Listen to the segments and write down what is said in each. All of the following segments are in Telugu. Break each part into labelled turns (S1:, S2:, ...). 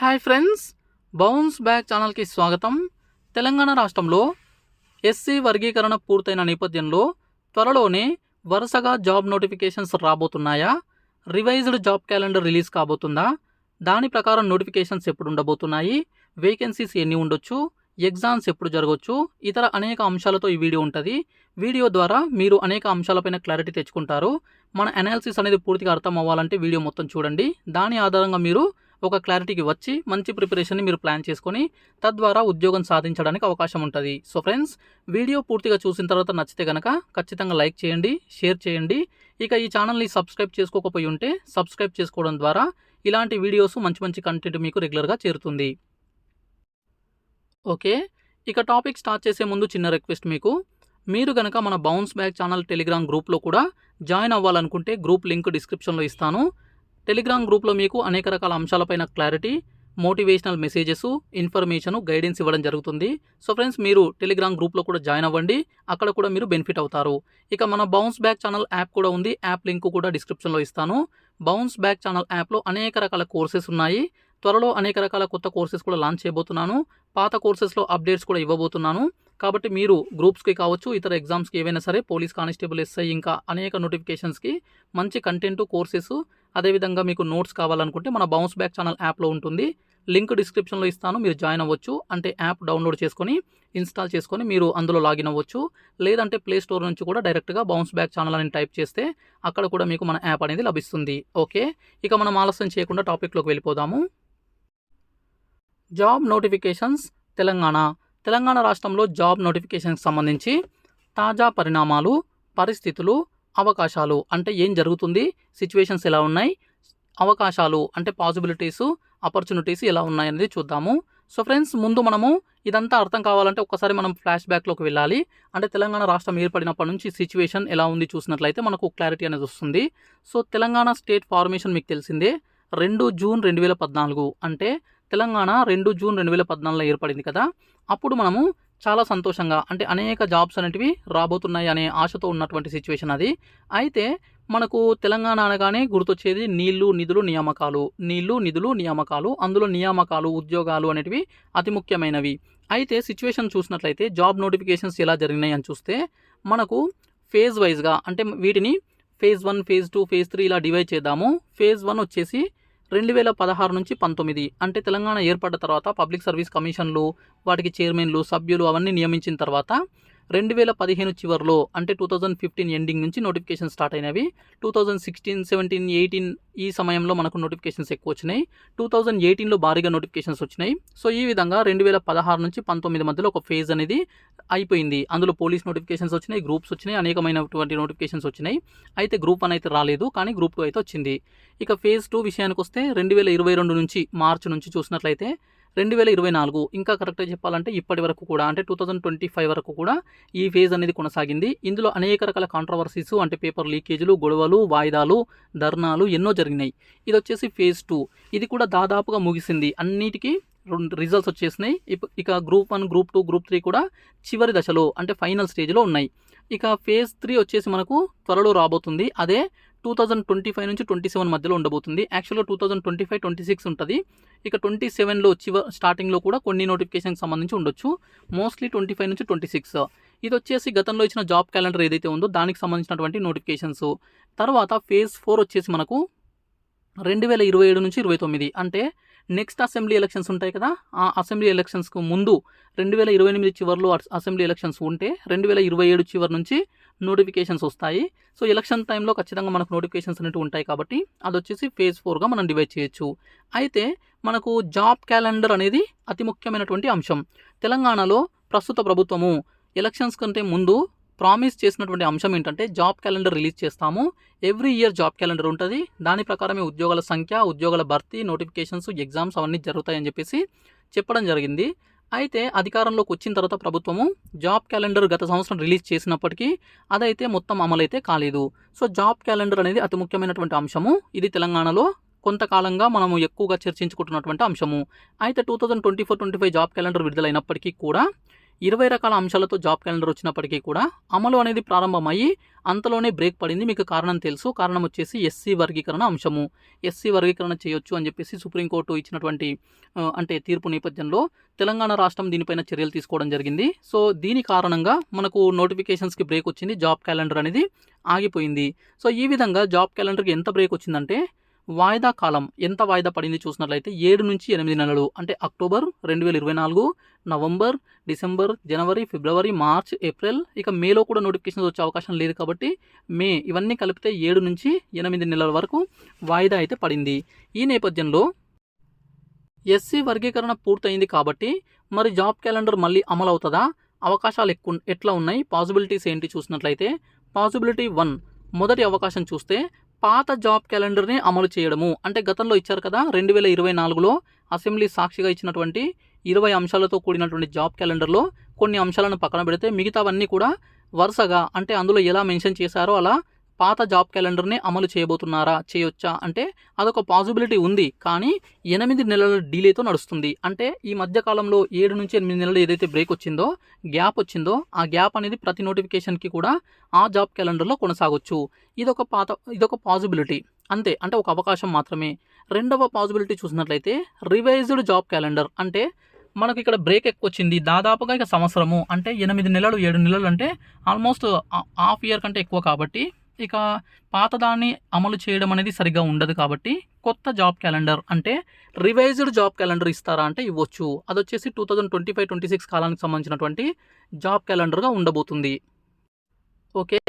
S1: హాయ్ ఫ్రెండ్స్ బౌన్స్ బ్యాక్ ఛానల్కి స్వాగతం. తెలంగాణ రాష్ట్రంలో ఎస్సీ వర్గీకరణ పూర్తయిన నేపథ్యంలో త్వరలోనే వరుసగా జాబ్ నోటిఫికేషన్స్ రాబోతున్నాయా? రివైజ్డ్ జాబ్ క్యాలెండర్ రిలీజ్ కాబోతుందా? దాని ప్రకారం నోటిఫికేషన్స్ ఎప్పుడు ఉండబోతున్నాయి? వేకెన్సీస్ ఎన్ని ఉండొచ్చు? ఎగ్జామ్స్ ఎప్పుడు జరగవచ్చు ఇతర అనేక అంశాలతో ఈ వీడియో ఉంటుంది. వీడియో ద్వారా మీరు అనేక అంశాలపైన క్లారిటీ తెచ్చుకుంటారు. మన అనాలిసిస్ అనేది పూర్తిగా అర్థం అవ్వాలంటే వీడియో మొత్తం చూడండి. దాని ఆధారంగా మీరు ఒక క్లారిటీకి వచ్చి మంచి ప్రిపరేషన్ని మీరు ప్లాన్ చేసుకొని తద్వారా ఉద్యోగం సాధించడానికి అవకాశం ఉంటుంది. సో ఫ్రెండ్స్ వీడియో పూర్తిగా చూసిన తర్వాత నచ్చితే కనుక ఖచ్చితంగా లైక్ చేయండి షేర్ చేయండి. ఇక ఈ ఛానల్ని సబ్స్క్రైబ్ చేసుకోకపోయి ఉంటే సబ్స్క్రైబ్ చేసుకోవడం ద్వారా ఇలాంటి వీడియోస్ మంచి మంచి కంటెంట్ మీకు రెగ్యులర్గా చేరుతుంది. ఓకే ఇక టాపిక్ స్టార్ట్ చేసే ముందు చిన్న రిక్వెస్ట్ మీకు. మీరు కనుక మన బౌన్స్ బ్యాక్ ఛానల్ టెలిగ్రామ్ గ్రూప్లో కూడా జాయిన్ అవ్వాలనుకుంటే గ్రూప్ లింక్ డిస్క్రిప్షన్లో ఇస్తాను. టెలిగ్రామ్ గ్రూప్లో మీకు అనేక రకాల అంశాలపైన clarity motivational messages information guidance ఇవ్వడం జరుగుతుంది. సో ఫ్రెండ్స్ మీరు టెలిగ్రామ్ గ్రూప్లో కూడా జాయిన్ అవ్వండి. అక్కడ కూడా మీరు బెనిఫిట్ అవుతారు. ఇక మన బౌన్స్ బ్యాక్ ఛానల్ యాప్ కూడా ఉంది. యాప్ లింక్ కూడా డిస్క్రిప్షన్లో ఇస్తాను. బౌన్స్ బ్యాక్ ఛానల్ యాప్లో అనేక రకాల కోర్సెస్ ఉన్నాయి. త్వరలో అనేక రకాల కొత్త కోర్సెస్ కూడా లాంచ్ చేయబోతున్నాను. పాత కోర్సెస్లో అప్డేట్స్ కూడా ఇవ్వబోతున్నాను. కాబట్టి మీరు గ్రూప్స్కి కావచ్చు ఇతర ఎగ్జామ్స్కి ఏవైనా సరే పోలీస్ కానిస్టేబుల్ ఎస్ఐ ఇంకా అనేక నోటిఫికేషన్స్కి మంచి కంటెంట్ కోర్సెస్ అదేవిధంగా మీకు నోట్స్ కావాలనుకుంటే మన బౌన్స్ బ్యాక్ ఛానల్ యాప్లో ఉంటుంది. లింక్ డిస్క్రిప్షన్లో ఇస్తాను మీరు జాయిన్ అవ్వచ్చు. అంటే యాప్ డౌన్లోడ్ చేసుకొని ఇన్స్టాల్ చేసుకొని మీరు అందులో లాగిన్ అవ్వచ్చు. లేదంటే ప్లే స్టోర్ నుంచి కూడా డైరెక్ట్గా బౌన్స్ బ్యాక్ ఛానల్ అని టైప్ చేస్తే అక్కడ కూడా మీకు మన యాప్ అనేది లభిస్తుంది. ఓకే? ఇక మనం ఆలస్యం చేయకుండా టాపిక్లోకి వెళ్ళిపోదాము. Job notifications Telangana. తెలంగాణ రాష్ట్రంలో జాబ్ నోటిఫికేషన్కి సంబంధించి తాజా పరిణామాలు పరిస్థితులు అవకాశాలు అంటే ఏం జరుగుతుంది? సిచ్యువేషన్స్ ఎలా ఉన్నాయి? అవకాశాలు అంటే పాసిబిలిటీస్ ఆపర్చునిటీస్ ఎలా ఉన్నాయి అనేది చూద్దాము. సో ఫ్రెండ్స్ ముందు మనము ఇదంతా అర్థం కావాలంటే ఒక్కసారి మనం ఫ్లాష్ బ్యాక్లోకి వెళ్ళాలి. అంటే తెలంగాణ రాష్ట్రం ఏర్పడినప్పటి నుంచి సిచ్యువేషన్ ఎలా ఉంది చూసినట్లయితే మనకు క్లారిటీ అనేది వస్తుంది. సో తెలంగాణ స్టేట్ ఫార్మేషన్ మీకు తెలిసిందే రెండు జూన్ రెండు వేల పద్నాలుగు అంటే తెలంగాణ రెండు జూన్ రెండు వేల పద్నాలుగులో ఏర్పడింది కదా? అప్పుడు మనము చాలా సంతోషంగా అంటే అనేక జాబ్స్ అనేటివి రాబోతున్నాయి అనే ఆశతో ఉన్నటువంటి సిచ్యువేషన్ అది. అయితే మనకు తెలంగాణ అనగానే గుర్తొచ్చేది నీళ్ళు నిధులు నియామకాలు. నీళ్ళు నిధులు నియామకాలు. అందులో నియామకాలు ఉద్యోగాలు అనేటివి అతి ముఖ్యమైనవి. అయితే సిచ్యువేషన్ చూసినట్లయితే జాబ్ నోటిఫికేషన్స్ ఎలా జరిగినాయి అని చూస్తే మనకు ఫేజ్ వైజ్గా అంటే వీటిని phase one phase two phase three ఇలా డివైడ్ చేద్దాము. ఫేజ్ వన్ వచ్చేసి రెండు వేల పదహారు నుంచి పంతొమ్మిది అంటే తెలంగాణ ఏర్పడ్డ తర్వాత పబ్లిక్ సర్వీస్ కమిషన్లు వాటికి చైర్మన్లు సభ్యులు అవన్నీ నియమించిన తర్వాత రెండు వేల పదిహేను చివరిలో అంటే టూ థౌజండ్ ఫిఫ్టీన్ ఎండింగ్ నుంచి నోటిఫికేషన్ స్టార్ట్ అయినవి. Two thousand sixteen seventeen eighteen ఈ సమయంలో మనకు నోటిఫికేషన్స్ ఎక్కువ వచ్చినాయి. టూ థౌజండ్ ఎయిటీన్లో భారీగా నోటిఫికేషన్స్ వచ్చినాయి. సో ఈ విధంగా రెండు వేల పదహారు నుంచి పంతొమ్మిది మధ్యలో ఒక ఫేజ్ అనేది అయిపోయింది. అందులో పోలీస్ నోటిఫికేషన్స్ వచ్చినాయి గ్రూప్స్ వచ్చినాయి అనేకమైనటువంటి నోటిఫికేషన్స్ వచ్చినాయి. అయితే గ్రూప్ వన్ అయితే రాలేదు కానీ గ్రూప్ టూ అయితే వచ్చింది. ఇక ఫేజ్ టూ విషయానికి వస్తే రెండు వేల ఇరవై రెండు నుంచి మార్చి నుంచి చూసినట్లయితే రెండు వేల ఇరవై నాలుగు. ఇంకా కరెక్ట్గా చెప్పాలంటే ఇప్పటి వరకు కూడా అంటే టూ థౌజండ్ ట్వంటీ ఫైవ్ వరకు కూడా ఈ ఫేజ్ అనేది కొనసాగింది. ఇందులో అనేక రకాల కాంట్రవర్సీస్ అంటే పేపర్ లీకేజీలు గొడవలు వాయిదాలు ధర్నాలు ఎన్నో జరిగినాయి. ఇది వచ్చేసి ఫేజ్ టూ ఇది కూడా దాదాపుగా ముగిసింది. అన్నిటికీ రిజల్ట్స్ వచ్చేసినాయి. ఇక group one group two group three కూడా చివరి దశలో అంటే ఫైనల్ స్టేజ్లో ఉన్నాయి. ఇక ఫేజ్ త్రీ వచ్చేసి మనకు త్వరలో రాబోతుంది. అదే టూ థౌజండ్ ట్వంటీ ఫైవ్ నుంచి ట్వంటీ సెవెన్ మధ్యలో ఉండబోతుంది. యాక్చువల్గా two thousand twenty five twenty six ఉంటుంది. ఇక ట్వంటీ సెవెన్లో చివ స్టార్టింగ్లో కూడా కొన్ని నోటిఫికేషన్కి సంబంధించి ఉండొచ్చు. మోస్ట్లీ ట్వంటీ ఫైవ్ నుంచి ట్వంటీ సిక్స్ ఇది వచ్చేసి గతంలో ఇచ్చిన జాబ్ క్యాలెండర్ ఏదైతే ఉందో దానికి సంబంధించినటువంటి నోటిఫికేషన్స్ తర్వాత ఫేజ్ ఫోర్ వచ్చేసి మనకు రెండు వేల ఇరవై ఏడు నుంచి ఇరవై తొమ్మిది. అంటే నెక్స్ట్ అసెంబ్లీ ఎలక్షన్స్ ఉంటాయి కదా ఆ అసెంబ్లీ ఎలక్షన్స్కు ముందు రెండు వేల ఇరవై ఎనిమిది చివరిలో అసెంబ్లీ ఎలక్షన్స్ ఉంటే రెండు వేల ఇరవై ఏడు చివరి నుంచి నోటిఫికేషన్స్ వస్తాయి. సో ఎలక్షన్ టైంలో ఖచ్చితంగా మనకు నోటిఫికేషన్స్ అనేవి ఉంటాయి కాబట్టి అది వచ్చేసి ఫేజ్ ఫోర్గా మనం డివైడ్ చేయొచ్చు. అయితే మనకు జాబ్ క్యాలెండర్ అనేది అతి ముఖ్యమైనటువంటి అంశం. తెలంగాణలో ప్రస్తుత ప్రభుత్వము ఎలక్షన్స్ కంటే ముందు ప్రామిస్ చేసినటువంటి అంశం ఏంటంటే జాబ్ క్యాలెండర్ రిలీజ్ చేస్తాము. ఎవ్రీ ఇయర్ జాబ్ క్యాలెండర్ ఉంటుంది. దాని ప్రకారమే ఉద్యోగాల సంఖ్య ఉద్యోగాల భర్తీ నోటిఫికేషన్స్ ఎగ్జామ్స్ అవన్నీ జరుగుతాయని చెప్పేసి చెప్పడం జరిగింది. అయితే అధికారంలోకి వచ్చిన తర్వాత ప్రభుత్వము జాబ్ క్యాలెండర్ గత సంవత్సరం రిలీజ్ చేసినప్పటికీ అదైతే మొత్తం అమలైతే కాలేదు. సో జాబ్ క్యాలెండర్ అనేది అతి ముఖ్యమైనటువంటి అంశము. ఇది తెలంగాణలో కొంతకాలంగా మనము ఎక్కువగా చర్చించుకుంటున్నటువంటి అంశము. అయితే two thousand twenty four twenty five job calendar విడుదలైనప్పటికీ కూడా ఇరవై రకాల అంశాలతో జాబ్ క్యాలెండర్ వచ్చినప్పటికీ కూడా అమలు అనేది ప్రారంభమయ్యి అంతలోనే బ్రేక్ పడింది. మీకు కారణం తెలుసు. కారణం వచ్చేసి ఎస్సీ వర్గీకరణ అంశము. ఎస్సీ వర్గీకరణ చేయొచ్చు అని చెప్పేసి సుప్రీంకోర్టు ఇచ్చినటువంటి అంటే తీర్పు నేపథ్యంలో తెలంగాణ రాష్ట్రం దీనిపైన చర్యలు తీసుకోవడం జరిగింది. సో దీని కారణంగా మనకు నోటిఫికేషన్స్కి బ్రేక్ వచ్చింది. జాబ్ క్యాలెండర్ అనేది ఆగిపోయింది. సో ఈ విధంగా జాబ్ క్యాలెండర్కి ఎంత బ్రేక్ వచ్చిందంటే వాయిదా కాలం ఎంత వాయిదా పడింది చూసినట్లయితే ఏడు నుంచి ఎనిమిది నెలలు అంటే అక్టోబర్ రెండు వేల ఇరవై నాలుగు నవంబర్ డిసెంబర్ జనవరి ఫిబ్రవరి మార్చ్ ఏప్రిల్ ఇక మేలో కూడా నోటిఫికేషన్ వచ్చే అవకాశం లేదు కాబట్టి మే ఇవన్నీ కలిపితే ఏడు నుంచి ఎనిమిది నెలల వరకు వాయిదా అయితే పడింది. ఈ నేపథ్యంలో ఎస్సీ వర్గీకరణ పూర్తయింది కాబట్టి మరి జాబ్ క్యాలెండర్ మళ్ళీ అమలు అవుతుందా? అవకాశాలు ఎక్కువ ఎట్లా ఉన్నాయి? పాసిబిలిటీస్ ఏంటి చూసినట్లయితే పాసిబిలిటీ వన్ మొదటి అవకాశం చూస్తే పాత జాబ్ క్యాలెండర్ని అమలు చేయడము. అంటే గతంలో ఇచ్చారు కదా రెండు వేల ఇరవై నాలుగులో అసెంబ్లీ సాక్షిగా ఇచ్చినటువంటి ఇరవై అంశాలతో కూడినటువంటి జాబ్ క్యాలెండర్లో కొన్ని అంశాలను పక్కన పెడితే మిగతావన్నీ కూడా వరుసగా అంటే అందులో ఎలా మెన్షన్ చేశారో అలా పాత జాబ్ క్యాలెండర్ని అమలు చేయబోతున్నారా చేయొచ్చా? అంటే అదొక పాసిబిలిటీ ఉంది కానీ ఎనిమిది నెలల డీలేతో నడుస్తుంది. అంటే ఈ మధ్య కాలంలో ఏడు నుంచి ఎనిమిది నెలలు ఏదైతే బ్రేక్ వచ్చిందో గ్యాప్ వచ్చిందో ఆ గ్యాప్ అనేది ప్రతి నోటిఫికేషన్కి కూడా ఆ జాబ్ క్యాలెండర్లో కొనసాగొచ్చు. ఇదొక పాత ఇదొక పాసిబిలిటీ అంతే అంటే ఒక అవకాశం మాత్రమే. రెండవ పాసిబిలిటీ చూసినట్లయితే రివైజ్డ్ జాబ్ క్యాలెండర్. అంటే మనకి ఇక్కడ బ్రేక్ ఎక్కువ వచ్చింది దాదాపుగా ఇక సంవత్సరము. అంటే ఎనిమిది నెలలు ఏడు నెలలు అంటే ఆల్మోస్ట్ హాఫ్ ఇయర్ కంటే ఎక్కువ కాబట్టి ఇక పాతదాన్ని అమలు చేయడం అనేది సరిగ్గా ఉండదు కాబట్టి కొత్త జాబ్ క్యాలెండర్ అంటే రివైజ్డ్ జాబ్ క్యాలెండర్ ఇస్తారా అంటే ఇవ్వచ్చు. అది వచ్చేసి two thousand twenty five twenty six కాలానికి సంబంధించినటువంటి జాబ్ క్యాలెండర్గా ఉండబోతుంది. ఓకే?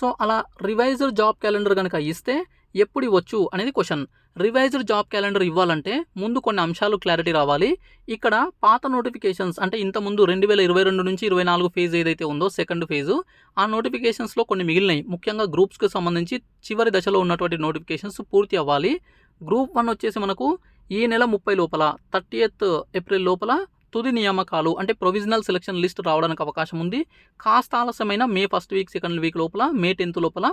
S1: సో అలా రివైజ్డ్ జాబ్ క్యాలెండర్ కనుక ఇస్తే ఎప్పుడు ఇవ్వచ్చు అనేది క్వశ్చన్. రివైజ్డ్ జాబ్ క్యాలెండర్ ఇవ్వాలంటే ముందు కొన్ని అంశాలు క్లారిటీ రావాలి. ఇక్కడ పాత నోటిఫికేషన్స్ అంటే ఇంత ముందు రెండు వేల ఇరవై రెండు నుంచి ఇరవై నాలుగు ఫేజ్ ఏదైతే ఉందో సెకండ్ ఫేజు ఆ నోటిఫికేషన్స్లో కొన్ని మిగిలినాయి. ముఖ్యంగా గ్రూప్స్కి సంబంధించి చివరి దశలో ఉన్నటువంటి నోటిఫికేషన్స్ పూర్తి అవ్వాలి. గ్రూప్ వన్ వచ్చేసి మనకు ఈ నెల ముప్పై లోపల థర్టీ ఏప్రిల్ లోపల తుది నియామకాలు అంటే ప్రొవిజనల్ సెలక్షన్ లిస్ట్ రావడానికి అవకాశం ఉంది. కాస్త ఆలస్యమైన May first week second week లోపల మే టెన్త్ లోపల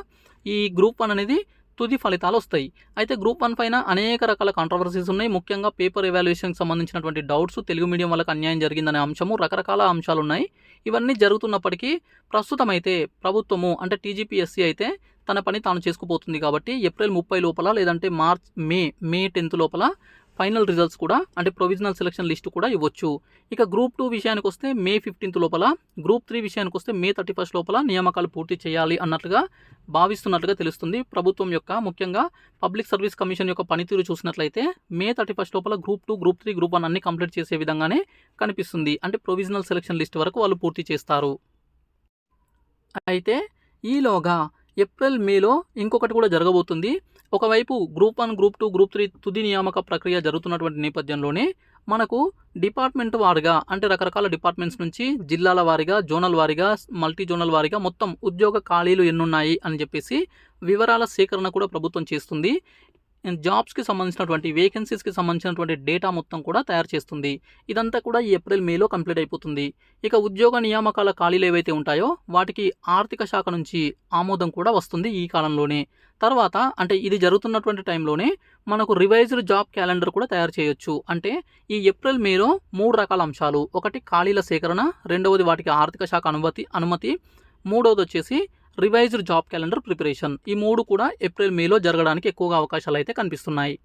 S1: ఈ గ్రూప్ వన్ అనేది తుది ఫలితాలు వస్తాయి. అయితే గ్రూప్ వన్ పైన అనేక రకాల కాంట్రవర్సీస్ ఉన్నాయి. ముఖ్యంగా పేపర్ ఎవాల్యుయేషన్కి సంబంధించినటువంటి డౌట్స్ తెలుగు మీడియం వాళ్ళకి అన్యాయం జరిగిందనే అంశము రకరకాల అంశాలు ఉన్నాయి. ఇవన్నీ జరుగుతున్నప్పటికీ ప్రస్తుతం అయితే ప్రభుత్వము అంటే టీజీపీఎస్సీ అయితే తన పని తాను చేసుకుపోతుంది కాబట్టి ఏప్రిల్ ముప్పై లోపల లేదంటే మార్చ్ మే మే టెన్త్ లోపల ఫైనల్ రిజల్ట్స్ కూడా అంటే ప్రొవిజనల్ సెలక్షన్ లిస్ట్ కూడా ఇవ్వచ్చు. ఇక గ్రూప్ టూ విషయానికి వస్తే మే ఫిఫ్టీన్త్ లోపల గ్రూప్ త్రీ విషయానికి వస్తే మే థర్టీ ఫస్ట్ లోపల నియామకాలు పూర్తి చేయాలి అన్నట్లుగా భావిస్తున్నట్లుగా తెలుస్తుంది. ప్రభుత్వం యొక్క ముఖ్యంగా పబ్లిక్ సర్వీస్ కమిషన్ యొక్క పనితీరు చూసినట్లయితే మే థర్టీ ఫస్ట్ లోపల group two group three group one అన్ని కంప్లీట్ చేసే విధంగానే కనిపిస్తుంది. అంటే ప్రొవిజనల్ సెలక్షన్ లిస్ట్ వరకు వాళ్ళు పూర్తి చేస్తారు. అయితే ఈలోగా ఏప్రిల్ మేలో ఇంకొకటి కూడా జరగబోతుంది. ఒకవైపు group one group two group three తుది నియామక ప్రక్రియ జరుగుతున్నటువంటి నేపథ్యంలోనే మనకు డిపార్ట్మెంట్ వారిగా అంటే రకరకాల డిపార్ట్మెంట్స్ నుంచి జిల్లాల వారిగా జోనల్ వారిగా మల్టీ జోనల్ వారిగా మొత్తం ఉద్యోగ ఖాళీలు ఎన్నున్నాయి అని చెప్పేసి వివరాల సేకరణ కూడా ప్రభుత్వం చేస్తుంది. జాబ్స్కి సంబంధించినటువంటి వేకెన్సీస్కి సంబంధించినటువంటి డేటా మొత్తం కూడా తయారు చేస్తుంది. ఇదంతా కూడా ఈ ఏప్రిల్ మేలో కంప్లీట్ అయిపోతుంది. ఇక ఉద్యోగ నియామకాల ఖాళీలు ఏవైతే ఉంటాయో వాటికి ఆర్థిక శాఖ నుంచి ఆమోదం కూడా వస్తుంది ఈ కాలంలోనే. తర్వాత అంటే ఇది జరుగుతున్నటువంటి టైంలోనే మనకు రివైజ్డ్ జాబ్ క్యాలెండర్ కూడా తయారు చేయొచ్చు. అంటే ఈ ఏప్రిల్ మేలో మూడు రకాల అంశాలు. ఒకటి ఖాళీల సేకరణ. రెండవది వాటికి ఆర్థిక శాఖ అనుమతి అనుమతి. మూడవది వచ్చేసి రివైజ్డ్ జాబ్ క్యాలెండర్ ప్రిపరేషన్. ఈ మూడు కూడా ఏప్రిల్ మేలో జరగడానికి ఎక్కువగా అవకాశాలు అయితే కనిపిస్తున్నాయి.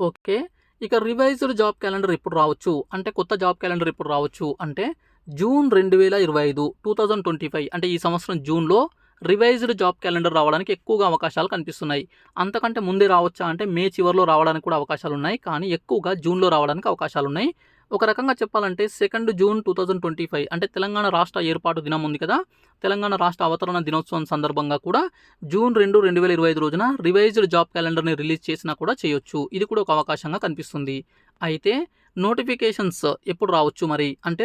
S1: ఓకే. ఇక రివైజ్డ్ జాబ్ క్యాలెండర్ ఎప్పుడు రావచ్చు? అంటే కొత్త జాబ్ క్యాలెండర్ ఎప్పుడు రావచ్చు? అంటే జూన్ రెండు వేల ఇరవై ఐదు టూ థౌజండ్ ట్వంటీ ఫైవ్ అంటే ఈ సంవత్సరం జూన్లో రివైజ్డ్ జాబ్ క్యాలెండర్ రావడానికి ఎక్కువగా అవకాశాలు కనిపిస్తున్నాయి. అంతకంటే ముందే రావచ్చా? అంటే మే చివరిలో రావడానికి కూడా అవకాశాలు ఉన్నాయి కానీ ఎక్కువగా జూన్లో రావడానికి అవకాశాలు ఉన్నాయి ఒక రకంగా చెప్పాలంటే second June two thousand twenty five అంటే తెలంగాణ రాష్ట్ర ఏర్పాటు దినం ఉంది కదా. తెలంగాణ రాష్ట్ర అవతరణ దినోత్సవం సందర్భంగా కూడా జూన్ రెండు రెండు వేల ఇరవై ఐదు రోజున రివైజ్డ్ జాబ్ క్యాలెండర్ని రిలీజ్ చేసినా కూడా చేయొచ్చు. ఇది కూడా ఒక అవకాశంగా కనిపిస్తుంది. అయితే నోటిఫికేషన్స్ ఎప్పుడు రావచ్చు మరి? అంటే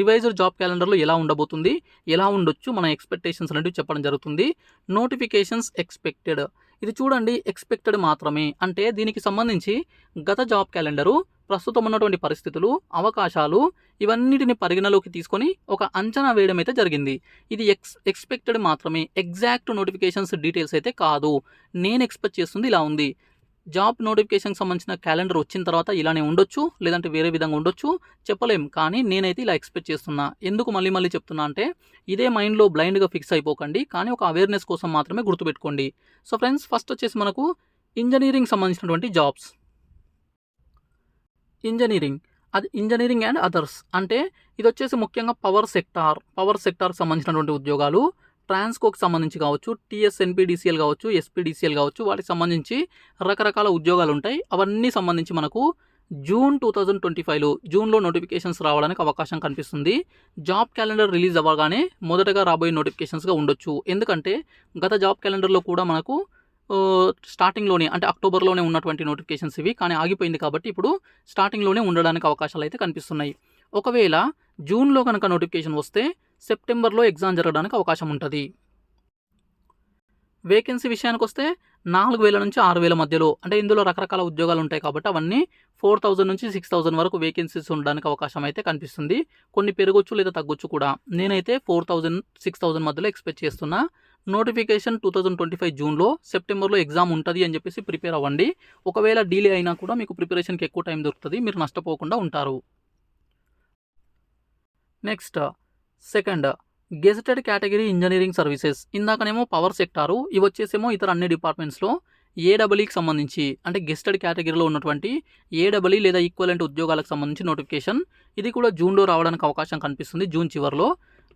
S1: రివైజర్ జాబ్ క్యాలెండర్లో ఎలా ఉండబోతుంది? ఎలా ఉండొచ్చు? మన ఎక్స్పెక్టేషన్స్ అనేవి చెప్పడం జరుగుతుంది. నోటిఫికేషన్స్ ఎక్స్పెక్టెడ్ ఇది చూడండి ఎక్స్పెక్టెడ్ మాత్రమే. అంటే దీనికి సంబంధించి గత జాబ్ క్యాలెండరు ప్రస్తుతం ఉన్నటువంటి పరిస్థితులు అవకాశాలు ఇవన్నిటిని పరిగణలోకి తీసుకొని ఒక అంచనా వేయడం అయితే జరిగింది. ఇది ఎక్స్ ఎక్స్పెక్టెడ్ మాత్రమే. ఎగ్జాక్ట్ నోటిఫికేషన్స్ డీటెయిల్స్ అయితే కాదు. నేను ఎక్స్పెక్ట్ చేస్తుంది ఇలా ఉంది. జాబ్ నోటిఫికేషన్కి సంబంధించిన క్యాలెండర్ వచ్చిన తర్వాత ఇలానే ఉండొచ్చు లేదంటే వేరే విధంగా ఉండొచ్చు చెప్పలేం. కానీ నేనైతే ఇలా ఎక్స్పెక్ట్ చేస్తున్నా. ఎందుకు మళ్ళీ మళ్ళీ చెప్తున్నా అంటే ఇదే మైండ్లో బ్లైండ్గా ఫిక్స్ అయిపోకండి. కానీ ఒక అవేర్నెస్ కోసం మాత్రమే గుర్తుపెట్టుకోండి. సో ఫ్రెండ్స్ ఫస్ట్ వచ్చేసి మనకు ఇంజనీరింగ్ సంబంధించినటువంటి జాబ్స్. ఇంజనీరింగ్. అది ఇంజనీరింగ్ అండ్ అదర్స్. అంటే ఇది వచ్చేసి ముఖ్యంగా పవర్ సెక్టార్. పవర్ సెక్టార్కి సంబంధించినటువంటి ఉద్యోగాలు. ట్రాన్స్కోకి సంబంధించి కావచ్చు టీఎస్ఎన్పిడిసిఎల్ కావచ్చు ఎస్పీడిసిఎల్ కావచ్చు వాటికి సంబంధించి రకరకాల ఉద్యోగాలు ఉంటాయి. అవన్నీ సంబంధించి మనకు జూన్ టూ థౌజండ్ ట్వంటీ ఫైవ్లో జూన్లో నోటిఫికేషన్స్ రావడానికి అవకాశం కనిపిస్తుంది. జాబ్ క్యాలెండర్ రిలీజ్ అవ్వగానే మొదటగా రాబోయే నోటిఫికేషన్స్గా ఉండొచ్చు. ఎందుకంటే గత జాబ్ క్యాలెండర్లో కూడా మనకు స్టార్టింగ్లోనే అంటే అక్టోబర్లోనే ఉన్నటువంటి నోటిఫికేషన్స్ ఇవి కానీ ఆగిపోయింది కాబట్టి ఇప్పుడు స్టార్టింగ్లోనే ఉండడానికి అవకాశాలు అయితే కనిపిస్తున్నాయి. ఒకవేళ జూన్లో కనుక నోటిఫికేషన్ వస్తే సెప్టెంబర్లో ఎగ్జామ్ జరగడానికి అవకాశం ఉంటుంది. వేకెన్సీ విషయానికి వస్తే నాలుగు వేల నుంచి ఆరు వేల మధ్యలో అంటే ఇందులో రకరకాల ఉద్యోగాలు ఉంటాయి కాబట్టి అవన్నీ ఫోర్ థౌజండ్ నుంచి సిక్స్ థౌజండ్ వరకు వేకెన్సీస్ ఉండడానికి అవకాశం అయితే కనిపిస్తుంది. కొన్ని పెరగొచ్చు లేదా తగ్గొచ్చు కూడా. నేనైతే ఫోర్ థౌజండ్ సిక్స్ థౌజండ్ మధ్యలో ఎక్స్పెక్ట్ చేస్తున్నా. Notification two thousand twenty five జూన్లో సెప్టెంబర్లో ఎగ్జామ్ ఉంటుంది అని చెప్పేసి ప్రిపేర్ అవ్వండి. ఒకవేళ డీలే అయినా కూడా మీకు ప్రిపరేషన్కి ఎక్కువ టైం దొరుకుతుంది మీరు నష్టపోకుండా ఉంటారు. Next second gazetted category engineering services. ఇందాకనేమో power sector ఇవి వచ్చేసేమో ఇతర అన్ని డిపార్ట్మెంట్స్లో. ఏడబ్ల్యూకి సంబంధించి అంటే గెస్టెడ్ కేటగిరీలో ఉన్నటువంటి ఏడబ్ల్యూ లేదా ఈక్వలెంట్ ఉద్యోగాలకు సంబంధించి నోటిఫికేషన్. ఇది కూడా జూన్లో రావడానికి అవకాశం కనిపిస్తుంది జూన్ చివరిలో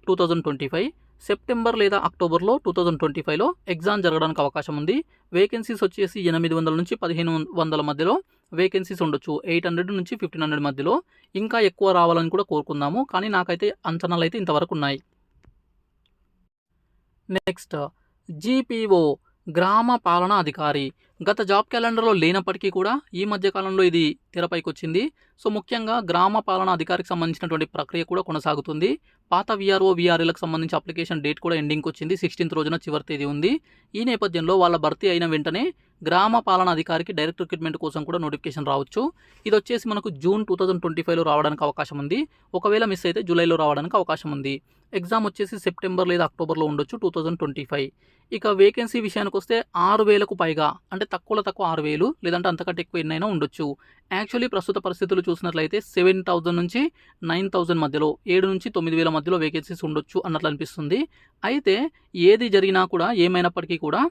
S1: two thousand twenty five. September లేదా అక్టోబర్లో టూ థౌజండ్ ట్వంటీ ఫైవ్లో ఎగ్జామ్ జరగడానికి అవకాశం ఉంది. వేకెన్సీస్ వచ్చేసి ఎనిమిది వందల నుంచి పదిహేను వందల మధ్యలో వేకెన్సీస్ ఉండొచ్చు. ఎయిట్ హండ్రెడ్ నుంచి ఫిఫ్టీన్ హండ్రెడ్ మధ్యలో. ఇంకా ఎక్కువ రావాలని కూడా కోరుకుందాము. కానీ నాకైతే అంచనాలు అయితే ఇంతవరకు ఉన్నాయి. నెక్స్ట్ జీపీఓ గ్రామ పాలనా అధికారి. గత జాబ్ క్యాలెండర్లో లేనప్పటికీ కూడా ఈ మధ్యకాలంలో ఇది తెరపైకి వచ్చింది సో ముఖ్యంగా గ్రామ పాలనా అధికారికి సంబంధించినటువంటి ప్రక్రియ కూడా కొనసాగుతుంది. పాత విఆర్ఓ విఆర్ఏలకు సంబంధించి అప్లికేషన్ డేట్ కూడా ఎండింగ్కి వచ్చింది సిక్స్టీన్త్ రోజున చివరి తేదీ ఉంది. ఈ నేపథ్యంలో వాళ్ళ భర్తీ అయిన వెంటనే గ్రామ పాలనా అధికారికి డైరెక్ట్ రిక్రూట్మెంట్ కోసం కూడా నోటిఫికేషన్ రావచ్చు. ఇది వచ్చేసి మనకు జూన్ టూ థౌజండ్ ట్వంటీ ఫైవ్లో రావడానికి అవకాశం ఉంది. ఒకవేళ మిస్ అయితే జూలైలో రావడానికి అవకాశం ఉంది. ఎగ్జామ్ వచ్చేసి సెప్టెంబర్ లేదా అక్టోబర్లో ఉండొచ్చు టూ థౌజండ్ ట్వంటీ ఫైవ్. ఇక వేకెన్సీ విషయానికి వస్తే ఆరు వేలకు పైగా అంటే తక్కువలో తక్కువ ఆరు వేలు లేదంటే అంతకంటే ఎక్కువ ఎన్నైనా ఉండొచ్చు. యాక్చువల్లీ ప్రస్తుత పరిస్థితులు చూసినట్లయితే సెవెన్ థౌజండ్ నుంచి నైన్ థౌజండ్ మధ్యలో ఏడు నుంచి తొమ్మిది వేల మధ్యలో వేకెన్సీస్ ఉండొచ్చు అన్నట్లు అనిపిస్తుంది. అయితే ఏది జరిగినా కూడా ఏమైనప్పటికీ కూడా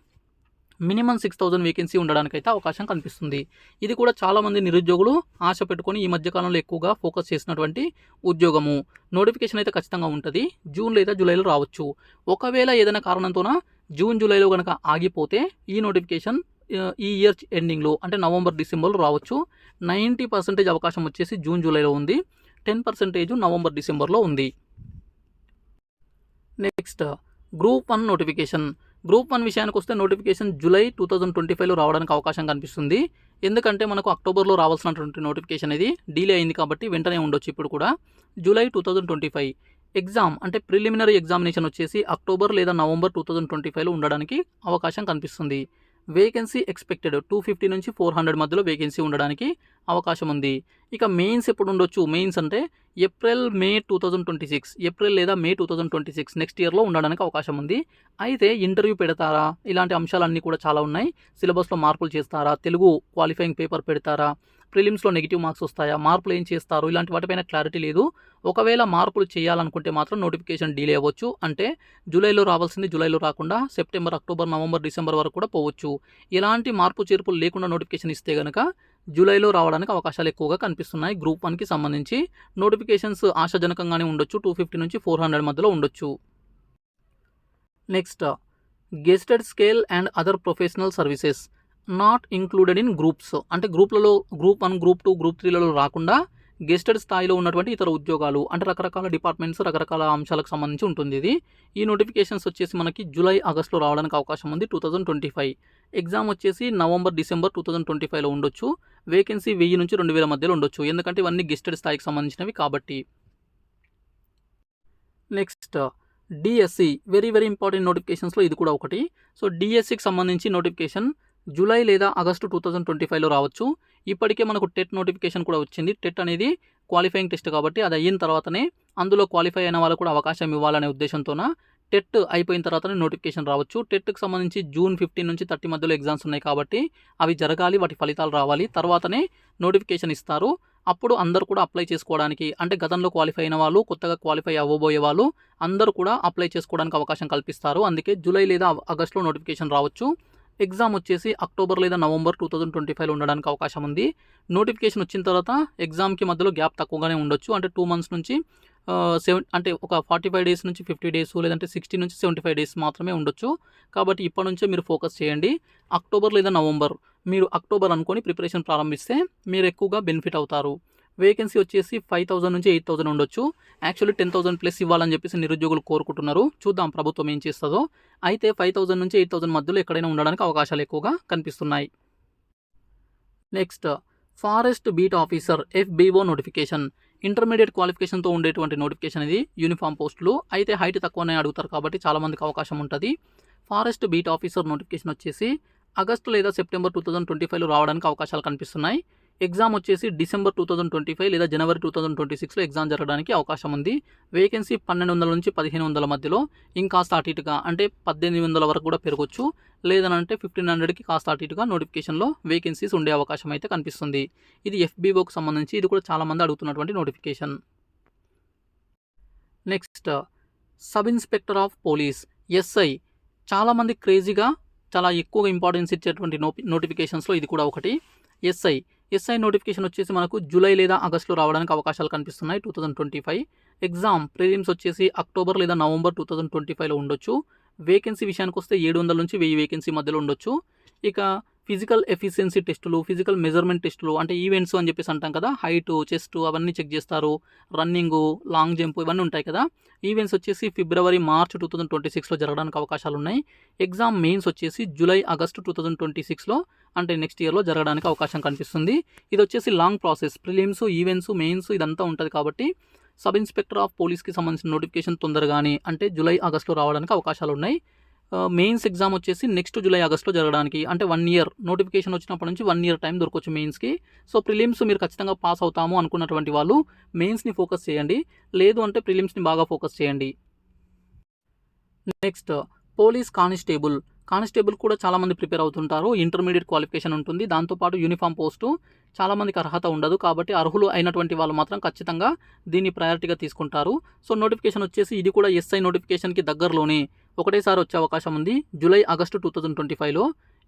S1: మినిమం సిక్స్ థౌజండ్ వేకెన్సీ ఉండడానికి అయితే అవకాశం కనిపిస్తుంది. ఇది కూడా చాలామంది నిరుద్యోగులు ఆశ పెట్టుకొని ఈ మధ్యకాలంలో ఎక్కువగా ఫోకస్ చేసినటువంటి ఉద్యోగము. నోటిఫికేషన్ అయితే ఖచ్చితంగా ఉంటుంది. జూన్ లేదా జూలైలో రావచ్చు. ఒకవేళ ఏదైనా కారణంతోన జూన్ జూలైలో కనుక ఆగిపోతే ఈ నోటిఫికేషన్ ఈ ఇయర్ ఎండింగ్లో అంటే నవంబర్ డిసెంబర్లో రావచ్చు. నైంటీ పర్సెంటేజ్ అవకాశం వచ్చేసి జూన్ జూలైలో ఉంది. టెన్ పర్సెంటేజ్ నవంబర్ డిసెంబర్లో ఉంది. Next group one notification. Group one విషయానికి వస్తే notification July two thousand twenty ఫైవ్లో రావడానికి అవకాశం కనిపిస్తుంది. ఎందుకంటే మనకు అక్టోబర్లో రావాల్సినటువంటి నోటిఫికేషన్ అనేది డీలే అయింది కాబట్టి వెంటనే ఉండొచ్చు ఇప్పుడు కూడా. July two thousand twenty five exam అంటే ప్రిలిమినరీ ఎగ్జామినేషన్ వచ్చేసి అక్టోబర్ లేదా నవంబర్ టూ థౌజండ్ ట్వంటీ ఫైవ్లో ఉండడానికి అవకాశం కనిపిస్తుంది. వేకెన్సీ ఎక్స్పెక్టెడ్ టూ ఫిఫ్టీ నుంచి ఫోర్ హండ్రెడ్ మధ్యలో వేకెన్సీ ఉండడానికి అవకాశం ఉంది. ఇక మెయిన్స్ ఎప్పుడు ఉండొచ్చు? మెయిన్స్ అంటే April May two thousand twenty six April లేదా May two thousand twenty six next ఇయర్లో ఉండడానికి అవకాశం ఉంది. అయితే ఇంటర్వ్యూ పెడతారా? ఇలాంటి అంశాలన్నీ కూడా చాలా ఉన్నాయి. సిలబస్లో మార్పులు చేస్తారా? తెలుగు క్వాలిఫైయింగ్ పేపర్ పెడతారా? ప్రిలిమ్స్లో నెగిటివ్ మార్క్స్ వస్తాయా? మార్పులు ఏం చేస్తారు? ఇలాంటి వాటిపైన క్లారిటీ లేదు. ఒకవేళ మార్పులు చేయాలనుకుంటే మాత్రం నోటిఫికేషన్ డిలే అవ్వచ్చు. అంటే జూలైలో రావాల్సింది జూలైలో రాకుండా సెప్టెంబర్ అక్టోబర్ నవంబర్ డిసెంబర్ వరకు కూడా పోవచ్చు. ఇలాంటి మార్పు చేర్పులు లేకుండా నోటిఫికేషన్ ఇస్తే కనుక జూలైలో రావడానికి అవకాశాలు ఎక్కువగా కనిపిస్తున్నాయి. గ్రూప్ వన్కి సంబంధించి నోటిఫికేషన్స్ ఆశాజనకంగానే ఉండొచ్చు. టూ ఫిఫ్టీ నుంచి ఫోర్ హండ్రెడ్ మధ్యలో ఉండొచ్చు. Next gazetted scale and other professional services. Not included in groups అంటే గ్రూప్లలో group one group two group త్రీలలో రాకుండా గెస్టెడ్ స్థాయిలో ఉన్నటువంటి ఇతర ఉద్యోగాలు అంటే రకరకాల డిపార్ట్మెంట్స్ రకరకాల అంశాలకు సంబంధించి ఉంటుంది ఇది. ఈ నోటిఫికేషన్స్ వచ్చేసి మనకి జూలై ఆగస్ట్లో రావడానికి అవకాశం ఉంది two thousand twenty five exam వచ్చేసి November December two thousand twenty ఫైవ్లో ఉండొచ్చు. వేకెన్సీ వెయ్యి నుంచి రెండు వేల మధ్యలో ఉండొచ్చు. ఎందుకంటే ఇవన్నీ గెస్టెడ్ స్థాయికి సంబంధించినవి కాబట్టి. Next DSC very very important నోటిఫికేషన్స్లో ఇది కూడా ఒకటి. సో డిఎస్సికి సంబంధించి నోటిఫికేషన్ జూలై లేదా ఆగస్టు టూ థౌజండ్ ట్వంటీ ఫైవ్లో రావచ్చు. ఇప్పటికే మనకు టెట్ నోటిఫికేషన్ కూడా వచ్చింది. టెట్ అనేది క్వాలిఫైయింగ్ టెస్ట్ కాబట్టి అది అయిన తర్వాతనే అందులో క్వాలిఫై అయిన వాళ్ళకు కూడా అవకాశం ఇవ్వాలనే ఉద్దేశంతోన టెట్ అయిపోయిన తర్వాతనే నోటిఫికేషన్ రావచ్చు. టెట్కి సంబంధించి జూన్ ఫిఫ్టీన్ నుంచి థర్టీ మధ్యలో ఎగ్జామ్స్ ఉన్నాయి కాబట్టి అవి జరగాలి వాటి ఫలితాలు రావాలి. తర్వాతనే నోటిఫికేషన్ ఇస్తారు. అప్పుడు అందరూ కూడా అప్లై చేసుకోవడానికి అంటే గతంలో క్వాలిఫై అయిన వాళ్ళు కొత్తగా క్వాలిఫై అవ్వబోయే వాళ్ళు అందరూ కూడా అప్లై చేసుకోవడానికి అవకాశం కల్పిస్తారు. అందుకే జూలై లేదా ఆగస్టులో నోటిఫికేషన్ రావచ్చు. ఎగ్జామ్ వచ్చేసి అక్టోబర్ లేదా నవంబర్ టూ థౌజండ్ ట్వంటీ ఫైవ్లో ఉండడానికి అవకాశం ఉంది. నోటిఫికేషన్ వచ్చిన తర్వాత ఎగ్జామ్కి మధ్యలో గ్యాప్ తక్కువగానే ఉండొచ్చు. అంటే టూ మంత్స్ నుంచి సెవెన్ అంటే ఒక ఫార్టీ ఫైవ్ డేస్ నుంచి ఫిఫ్టీ డేస్ లేదంటే సిక్స్టీ నుంచి సెవెంటీ ఫైవ్ డేస్ మాత్రమే ఉండొచ్చు. కాబట్టి ఇప్పటి నుంచే మీరు ఫోకస్ చేయండి. అక్టోబర్ లేదా నవంబర్ మీరు అక్టోబర్ అనుకొని ప్రిపరేషన్ ప్రారంభిస్తే మీరు ఎక్కువగా బెనిఫిట్ అవుతారు. వేకెన్సీ వచ్చేసి ఫైవ్ థౌసండ్ నుంచి ఎయిట్ థౌసండ్ ఉండొచ్చు. యాక్చువల్లీ టెన్ థౌసండ్ ప్లస్ ఇవ్వాలని చెప్పేసి నిరుద్యోగులు కోరుకుంటున్నారు. చూద్దాం ప్రభుత్వం ఏం చేస్తుందో. అయితే ఫైవ్ థౌసండ్ నుంచి ఎయిట్ థౌసండ్ మధ్యలో ఎక్కడైనా ఉండడానికి అవకాశాలు ఎక్కువగా కనిపిస్తున్నాయి. Next forest beat officer FBO notification intermediate క్వాలిఫికేషన్తో ఉండేటువంటి నోటిఫికేషన్ ఇది యూనిఫామ్ పోస్టులు అయితే హైట్ తక్కువనే అడుగుతారు కాబట్టి చాలామందికి అవకాశం ఉంటుంది. ఫారెస్ట్ బీట్ ఆఫీసర్ నోటిఫికేషన్ వచ్చేసి ఆగస్టు లేదా సెప్టెంబర్ టూ థౌజండ్ ట్వంటీ ఫైవ్లో రావడానికి అవకాశాలు కనిపిస్తున్నాయి. ఎగ్జామ్ వచ్చేసి December two thousand twenty five లేదా జనవరి టూ థౌసండ్ ట్వంటీ సిక్స్లో ఎగ్జామ్ జరగడానికి అవకాశం ఉంది. వేకెన్సీ పన్నెండు వందల నుంచి పదిహేను వందల మధ్యలో ఇంకాస్త అటు ఇటుగా అంటే పద్దెనిమిది వందల వరకు కూడా పెరగొచ్చు. లేదనంటే ఫిఫ్టీన్ హండ్రెడ్కి కాస్త అటు ఇటుగా నోటిఫికేషన్లో వేకెన్సీస్ ఉండే అవకాశం అయితే కనిపిస్తుంది. ఇది ఎఫ్బీఓకి సంబంధించి ఇది కూడా చాలామంది అడుగుతున్నటువంటి notification. Next sub inspector of police SI. చాలామంది క్రేజీగా చాలా ఎక్కువగా ఇంపార్టెన్స్ ఇచ్చేటువంటి నోటిఫికేషన్స్లో ఇది కూడా ఒకటి. ఎస్ఐ. ఎస్ఐ నోటిఫికేషన్ వచ్చేసి మనకు జూలై లేదా ఆగస్టులో రావడానికి అవకాశాలు కనిపిస్తున్నాయి two thousand twenty five exam prelims వచ్చేసి అక్టోబర్ లేదా నవంబర్ టూ థౌజండ్ ట్వంటీ ఫైవ్లో ఉండొచ్చు. వేకెన్సీ విషయానికి వస్తే ఏడు వందల నుంచి వెయ్యి వేకెన్సీ మధ్యలో ఉండొచ్చు. ఇక ఫిజికల్ ఎఫిషియన్సీ టెస్టులు ఫిజికల్ మెజర్మెంట్ టెస్టులు అంటే ఈవెంట్స్ అని చెప్పేసి అంటాం కదా హైట్ చెస్ట్ అవన్నీ చెక్ చేస్తారు. రన్నింగ్ లాంగ్ జంప్ ఇవన్నీ ఉంటాయి కదా. ఈవెంట్స్ వచ్చేసి ఫిబ్రవరి మార్చ్ టూ థౌసండ్ ట్వంటీ సిక్స్లో జరగడానికి అవకాశాలు ఉన్నాయి. ఎగ్జామ్ మెయిన్స్ వచ్చేసి July August two thousand twenty సిక్స్లో అంటే నెక్స్ట్ ఇయర్లో జరగడానికి అవకాశం కనిపిస్తుంది. ఇది వచ్చేసి long process prelims events mains ఇదంతా ఉంటుంది కాబట్టి సబ్ ఇన్స్పెక్టర్ ఆఫ్ పోలీస్కి సంబంధించిన నోటిఫికేషన్ తొందరగానే అంటే జూలై ఆగస్టులో రావడానికి అవకాశాలు ఉన్నాయి. మెయిన్స్ ఎగ్జామ్ వచ్చేసి నెక్స్ట్ జూలై ఆగస్ట్లో జరగడానికి అంటే వన్ ఇయర్ నోటిఫికేషన్ వచ్చినప్పటి నుంచి వన్ ఇయర్ టైం దొరకవచ్చు మెయిన్స్కి సో ప్రిలిమ్స్ మీరు ఖచ్చితంగా పాస్ అవుతాము అనుకున్నటువంటి వాళ్ళు మెయిన్స్ని ఫోకస్ చేయండి. లేదు అంటే ప్రిలిమ్స్ని బాగా ఫోకస్ చేయండి. నెక్స్ట్ పోలీస్ కానిస్టేబుల్ కానిస్టేబుల్ కూడా చాలామంది ప్రిపేర్ అవుతుంటారు. ఇంటర్మీడియట్ క్వాలిఫికేషన్ ఉంటుంది. దాంతోపాటు యూనిఫామ్ పోస్టు చాలామందికి అర్హత ఉండదు కాబట్టి అర్హులు అయినటువంటి వాళ్ళు మాత్రం ఖచ్చితంగా దీన్ని ప్రయారిటీగా తీసుకుంటారు. సో నోటిఫికేషన్ వచ్చేసి ఇది కూడా ఎస్ఐ నోటిఫికేషన్కి దగ్గరలోనే ఒకటేసారి వచ్చే అవకాశం ఉంది. July August two thousand twenty ఫైవ్లో.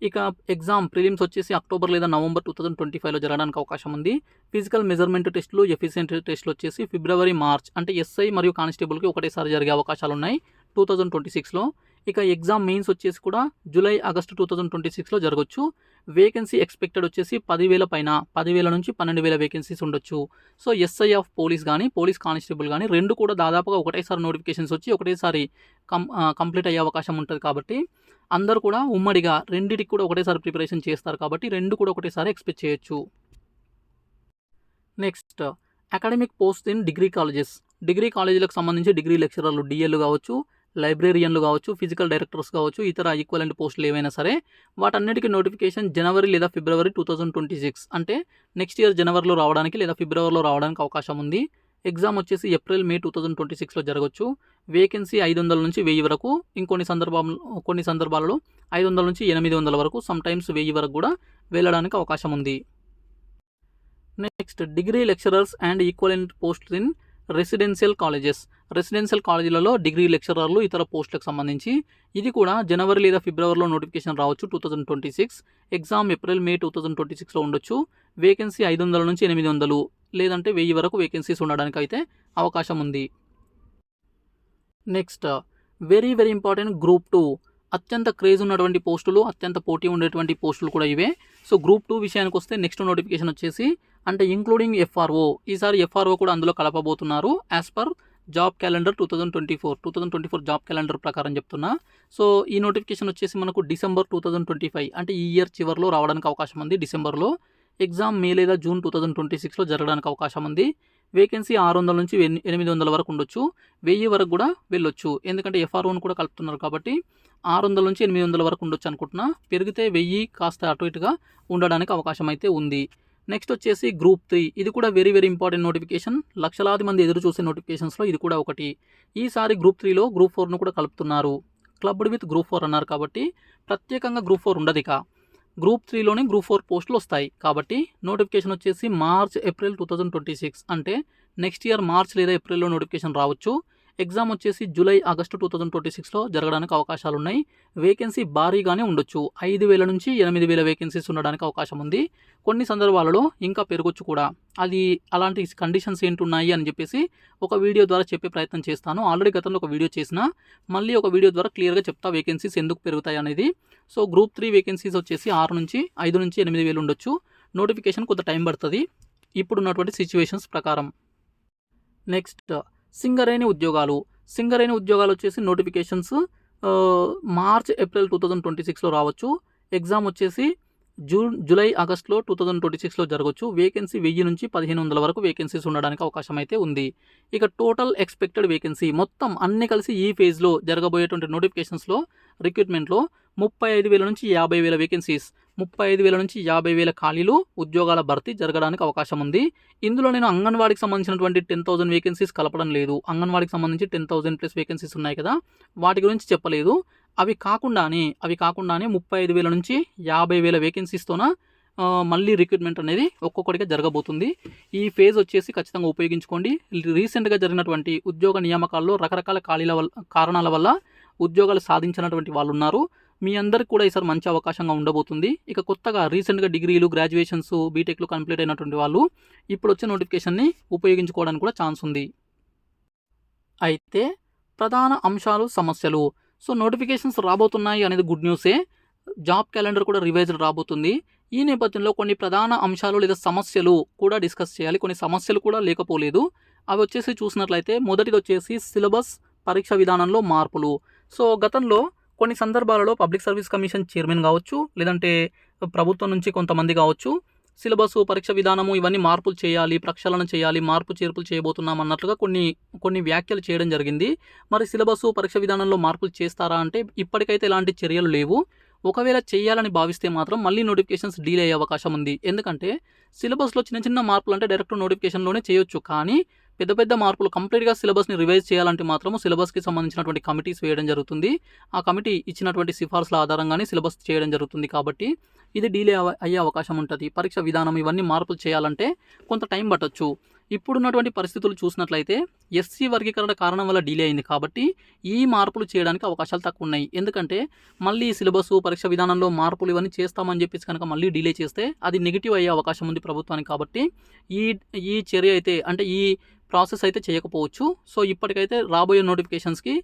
S1: ఇక ఎగ్జామ్ ప్రిలిమ్స్ వచ్చేసి అక్టోబర్ లేదా నవంబర్ టూ థౌజండ్ ట్వంటీ ఫైవ్లో జరగడానికి అవకాశం ఉంది. ఫిజికల్ మెజర్మెంట్ టెస్టులు ఎఫిషియెంట్ టెస్టులు వచ్చేసి ఫిబ్రవరి మార్చ్ అంటే ఎస్ఐ మరియు కానిస్టేబుల్కి ఒకటేసారి జరిగే అవకాశాలు ఉన్నాయి టూ థౌజండ్ ట్వంటీ సిక్స్లో. ఇక ఎగ్జామ్ మెయిన్స్ వచ్చేసి కూడా July August two thousand twenty సిక్స్లో జరగచ్చు. వేకెన్సీ ఎక్స్పెక్టెడ్ వచ్చేసి పదివేల పైన పదివేల నుంచి పన్నెండు వేల వేకెన్సీస్ ఉండొచ్చు. సో ఎస్ఐ ఆఫ్ పోలీస్ కానీ పోలీస్ కానిస్టేబుల్ కానీ రెండు కూడా దాదాపుగా ఒకటేసారి నోటిఫికేషన్స్ వచ్చి ఒకటేసారి కం కంప్లీట్ అయ్యే అవకాశం ఉంటుంది కాబట్టి అందరూ కూడా ఉమ్మడిగా రెండింటికి కూడా ఒకటేసారి ప్రిపరేషన్ చేస్తారు కాబట్టి రెండు కూడా ఒకటేసారి ఎక్స్పెక్ట్ చేయొచ్చు. Next academic post in degree colleges. Degree కాలేజీలకు సంబంధించి డిగ్రీ లెక్చరర్లు డిఎల్ కావచ్చు లైబ్రేరియన్లు కావచ్చు ఫిజికల్ డైరెక్టర్స్ కావచ్చు ఇతర ఈక్వలెంట్ పోస్టులు ఏవైనా సరే వాటన్నిటికీ నోటిఫికేషన్ జనవరి లేదా ఫిబ్రవరి టూ థౌజండ్ ట్వంటీ సిక్స్ అంటే నెక్స్ట్ ఇయర్ జనవరిలో రావడానికి లేదా ఫిబ్రవరిలో రావడానికి అవకాశం ఉంది. ఎగ్జామ్ వచ్చేసి April May two thousand twenty సిక్స్లో జరగచ్చు. వేకెన్సీ ఐదు వందల నుంచి వెయ్యి వరకు ఇంకొన్ని సందర్భంలో కొన్ని సందర్భాలలో ఐదు వందల నుంచి ఎనిమిది వందల వరకు సమ్ టైమ్స్ వెయ్యి వరకు కూడా వెళ్ళడానికి అవకాశం ఉంది. Next degree lecturers and equivalent post in residential colleges residential కాలేజీలలో డిగ్రీ లెక్చరర్లు ఇతర పోస్టులకు సంబంధించి. ఇది కూడా జనవరి లేదా ఫిబ్రవరిలో నోటిఫికేషన్ రావచ్చు two thousand twenty six. Exam April May two thousand twenty సిక్స్లో ఉండొచ్చు. వేకెన్సీ ఐదు వందల నుంచి ఎనిమిది వందలు లేదంటే వెయ్యి వరకు వేకెన్సీస్ ఉండడానికి అయితే అవకాశం ఉంది. Next very very important group two. అత్యంత క్రేజ్ ఉన్నటువంటి పోస్టులు అత్యంత పోటీ ఉండేటువంటి పోస్టులు కూడా ఇవే. సో గ్రూప్ టూ విషయానికి వస్తే నెక్స్ట్ నోటిఫికేషన్ వచ్చేసి అంటే ఇంక్లూడింగ్ ఎఫ్ఆర్ఓ. ఈసారి ఎఫ్ఆర్ఓ కూడా అందులో కలపబోతున్నారు as per job calendar two thousand twenty four two thousand twenty four job calendar ప్రకారం చెప్తున్నా. సో ఈ నోటిఫికేషన్ వచ్చేసి మనకు December two thousand twenty five అంటే ఈ ఇయర్ చివరిలో రావడానికి అవకాశం ఉంది డిసెంబర్లో. ఎగ్జామ్ మే లేదా జూన్ టూ థౌజండ్ ట్వంటీ సిక్స్లో జరగడానికి అవకాశం ఉంది. వేకెన్సీ ఆరు వందల నుంచి ఎనిమిది వందల వరకు ఉండొచ్చు. వెయ్యి వరకు కూడా వెళ్ళొచ్చు. ఎందుకంటే ఎఫ్ఆర్ఓను కూడా కలుపుతున్నారు కాబట్టి ఆరు వందల నుంచి ఎనిమిది వందల వరకు ఉండొచ్చు అనుకుంటున్నా. పెరిగితే వెయ్యి కాస్త అటు ఇటుగా ఉండడానికి అవకాశం అయితే ఉంది. నెక్స్ట్ వచ్చేసి గ్రూప్ త్రీ. ఇది కూడా వెరీ వెరీ ఇంపార్టెంట్ నోటిఫికేషన్. లక్షలాది మంది ఎదురు చూసే నోటిఫికేషన్స్లో ఇది కూడా ఒకటి. ఈసారి గ్రూప్ త్రీలో గ్రూప్ ఫోర్ను కూడా కలుపుతున్నారు. క్లబ్డ్ విత్ గ్రూప్ ఫోర్ అన్నారు కాబట్టి ప్రత్యేకంగా గ్రూప్ ఫోర్ ఉండదు ఇక. గ్రూప్ త్రీలోనే గ్రూప్ ఫోర్ పోస్టులు వస్తాయి. కాబట్టి నోటిఫికేషన్ వచ్చేసి March April two thousand twenty six. అంటే నెక్స్ట్ ఇయర్ మార్చ్ లేదా ఏప్రిల్లో నోటిఫికేషన్ రావచ్చు. ఎగ్జామ్ వచ్చేసి July August two thousand twenty సిక్స్లో జరగడానికి అవకాశాలు ఉన్నాయి వేకెన్సీ భారీగానే ఉండొచ్చు. ఐదు వేల నుంచి ఎనిమిది వేల వేకెన్సీస్ ఉండడానికి అవకాశం ఉంది. కొన్ని సందర్భాలలో ఇంకా పెరగొచ్చు కూడా. అది అలాంటి కండిషన్స్ ఏంటున్నాయి అని చెప్పేసి ఒక వీడియో ద్వారా చెప్పే ప్రయత్నం చేస్తాను. ఆల్రెడీ గతంలో ఒక వీడియో చేసిన మళ్ళీ ఒక వీడియో ద్వారా క్లియర్గా చెప్తా వేకెన్సీస్ ఎందుకు పెరుగుతాయి అనేది. సో గ్రూప్ త్రీ వేకెన్సీస్ వచ్చేసి ఆరు నుంచి ఐదు నుంచి ఎనిమిది వేలు ఉండొచ్చు. నోటిఫికేషన్ కొంత టైం పడుతుంది. ఇప్పుడున్నటువంటి సిచ్యువేషన్స్ ప్రకారం. నెక్స్ట్ సింగరేణి ఉద్యోగాలు. సింగరేణి ఉద్యోగాలు వచ్చేసి notifications March April two thousand twenty సిక్స్లో రావచ్చు. ఎగ్జామ్ వచ్చేసి జూన్ జూలై ఆగస్ట్లో టూ థౌజండ్ ట్వంటీ సిక్స్లో జరగవచ్చు. వేకెన్సీ వెయ్యి నుంచి పదిహేను వందల వరకు వేకెన్సీస్ ఉండడానికి అవకాశం అయితే ఉంది. ఇక టోటల్ ఎక్స్పెక్టెడ్ వేకెన్సీ మొత్తం అన్ని కలిసి ఈ ఫేజ్లో జరగబోయేటువంటి నోటిఫికేషన్స్లో రిక్రూట్మెంట్లో ముప్పై ఐదు వేల నుంచి యాభై వేల వేకెన్సీస్. ముప్పై ఐదు వేల నుంచి యాభై వేల ఖాళీలు ఉద్యోగాల భర్తీ జరగడానికి అవకాశం ఉంది ఇందులో నేను అంగన్వాడికి సంబంధించినటువంటి టెన్ థౌసండ్ వేకెన్సీస్ కలపడం లేదు. అంగన్వాడికి సంబంధించి టెన్ థౌసండ్ ప్లస్ వేకెన్సీస్ ఉన్నాయి కదా. వాటి గురించి చెప్పలేదు. అవి కాకుండానే అవి కాకుండానే ముప్పై ఐదు వేల నుంచి యాభై వేల వేకెన్సీస్తోన మళ్ళీ రిక్రూట్మెంట్ అనేది ఒక్కొక్కటిగా జరగబోతుంది. ఈ ఫేజ్ వచ్చేసి ఖచ్చితంగా ఉపయోగించుకోండి. రీసెంట్గా జరిగినటువంటి ఉద్యోగ నియామకాల్లో రకరకాల ఖాళీల వల్ల కారణాల వల్ల ఉద్యోగాలు సాధించినటువంటి వాళ్ళు ఉన్నారు మీ అందరికి కూడా ఈసారి మంచి అవకాశంగా ఉండబోతుంది. ఇక కొత్తగా రీసెంట్గా డిగ్రీలు గ్రాడ్యుయేషన్స్ బీటెక్లు కంప్లీట్ అయినటువంటి వాళ్ళు ఇప్పుడు వచ్చే నోటిఫికేషన్ని ఉపయోగించుకోవడానికి కూడా ఛాన్స్ ఉంది. అయితే ప్రధాన అంశాలు సమస్యలు. సో నోటిఫికేషన్స్ రాబోతున్నాయి అనేది గుడ్ న్యూసే. జాబ్ క్యాలెండర్ కూడా రివైజ్డ్ రాబోతుంది. ఈ నేపథ్యంలో కొన్ని ప్రధాన అంశాలు లేదా సమస్యలు కూడా డిస్కస్ చేయాలి. కొన్ని సమస్యలు కూడా లేకపోలేదు. అవి వచ్చేసి చూసినట్లయితే మొదటిది వచ్చేసి సిలబస్ పరీక్ష విధానంలో మార్పులు. సో గతంలో కొన్ని సందర్భాలలో పబ్లిక్ సర్వీస్ కమిషన్ చైర్మన్ కావచ్చు లేదంటే ప్రభుత్వం నుంచి కొంతమంది కావచ్చు సిలబస్ పరీక్ష విధానము ఇవన్నీ మార్పులు చేయాలి ప్రక్షాళన చేయాలి మార్పు చేర్పులు చేయబోతున్నాం అన్నట్లుగా కొన్ని కొన్ని వ్యాఖ్యలు చేయడం జరిగింది. మరి సిలబస్ పరీక్ష విధానంలో మార్పులు చేస్తారా అంటే ఇప్పటికైతే ఎలాంటి చర్యలు లేవు. ఒకవేళ చేయాలని భావిస్తే మాత్రం మళ్ళీ నోటిఫికేషన్స్ డీలే అయ్యే అవకాశం ఉంది. ఎందుకంటే సిలబస్లో చిన్న చిన్న మార్పులు అంటే డైరెక్ట్ నోటిఫికేషన్లోనే చేయొచ్చు. కానీ పెద్ద పెద్ద మార్పులు కంప్లీట్గా సిలబస్ని రివైజ్ చేయాలంటే మాత్రం సిలబస్కి సంబంధించినటువంటి కమిటీస్ వేయడం జరుగుతుంది. ఆ కమిటీ ఇచ్చినటువంటి సిఫార్సుల ఆధారంగానే సిలబస్ చేయడం జరుగుతుంది కాబట్టి ఇది డీలే అయ్యే అవకాశం ఉంటుంది. పరీక్ష విధానం ఇవన్నీ మార్పులు చేయాలంటే కొంత టైం పట్టొచ్చు. ఇప్పుడున్నటువంటి పరిస్థితులు చూసినట్లయితే ఎస్సీ వర్గీకరణ కారణం వల్ల డిలే అయింది కాబట్టి ఈ మార్పులు చేయడానికి అవకాశాలు తక్కువ ఉన్నాయి. ఎందుకంటే మళ్ళీ సిలబస్ పరీక్ష విధానంలో మార్పులు ఇవన్నీ చేస్తామని చెప్పేసి కనుక మళ్ళీ డిలే చేస్తే అది నెగిటివ్ అయ్యే అవకాశం ఉంది ప్రభుత్వానికి కాబట్టి ఈ ఈ చర్య అయితే అంటే ఈ ప్రాసెస్ అయితే చేయకపోవచ్చు. సో ఇప్పటికైతే రాబోయే నోటిఫికేషన్స్కి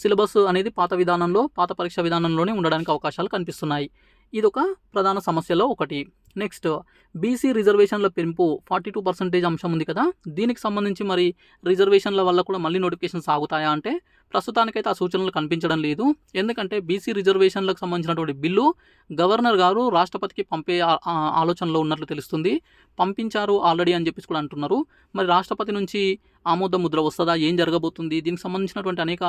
S1: సిలబస్ అనేది పాత విధానంలో పాత పరీక్ష విధానంలోనే ఉండడానికి అవకాశాలు కనిపిస్తున్నాయి. ఇదొక ప్రధాన సమస్యలో ఒకటి. నెక్స్ట్ బీసీ రిజర్వేషన్ల పెంపు ఫార్టీ టూ పర్సెంటేజ్ అంశం ఉంది కదా. దీనికి సంబంధించి మరి రిజర్వేషన్ల వల్ల కూడా మళ్ళీ నోటిఫికేషన్స్ ఆగుతాయా అంటే ప్రస్తుతానికైతే ఆ సూచనలు కనిపించడం లేదు. ఎందుకంటే బీసీ రిజర్వేషన్లకు సంబంధించినటువంటి బిల్లు గవర్నర్ గారు రాష్ట్రపతికి పంపే ఆలోచనలో ఉన్నట్లు తెలుస్తుంది. పంపించారు ఆల్రెడీ అని చెప్పేసి కూడా అంటున్నారు. మరి రాష్ట్రపతి నుంచి ఆమోద ముద్ర వస్తుందా? ఏం జరగబోతుంది? దీనికి సంబంధించినటువంటి అనేక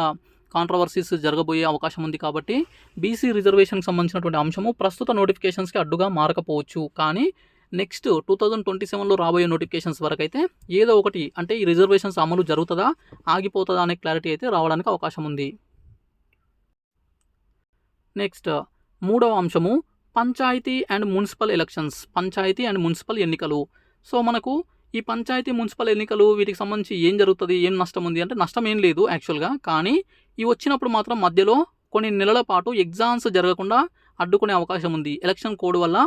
S1: కాంట్రవర్సీస్ జరగబోయే అవకాశం ఉంది కాబట్టి బీసీ రిజర్వేషన్కి సంబంధించినటువంటి అంశము ప్రస్తుత నోటిఫికేషన్స్కి అడ్డుగా మారకపోవచ్చు. కానీ నెక్స్ట్ టూ థౌజండ్ ట్వంటీ సెవెన్లో రాబోయే నోటిఫికేషన్స్ వరకు అయితే ఏదో ఒకటి అంటే ఈ రిజర్వేషన్స్ అమలు జరుగుతుందా ఆగిపోతుందా అనే క్లారిటీ అయితే రావడానికి అవకాశం ఉంది. నెక్స్ట్ మూడవ అంశము panchayat and municipal elections panchayat and municipal ఎన్నికలు. సో మనకు ఈ పంచాయతీ మున్సిపల్ ఎన్నికలు వీటికి సంబంధించి ఏం జరుగుతుంది ఏం నష్టం ఉంది అంటే నష్టం ఏం లేదు యాక్చువల్గా కానీ ఇవి వచ్చినప్పుడు మాత్రం మధ్యలో కొన్ని నెలల పాటు ఎగ్జామ్స్ జరగకుండా అడ్డుకునే అవకాశం ఉంది. ఎలక్షన్ కోడ్ వల్ల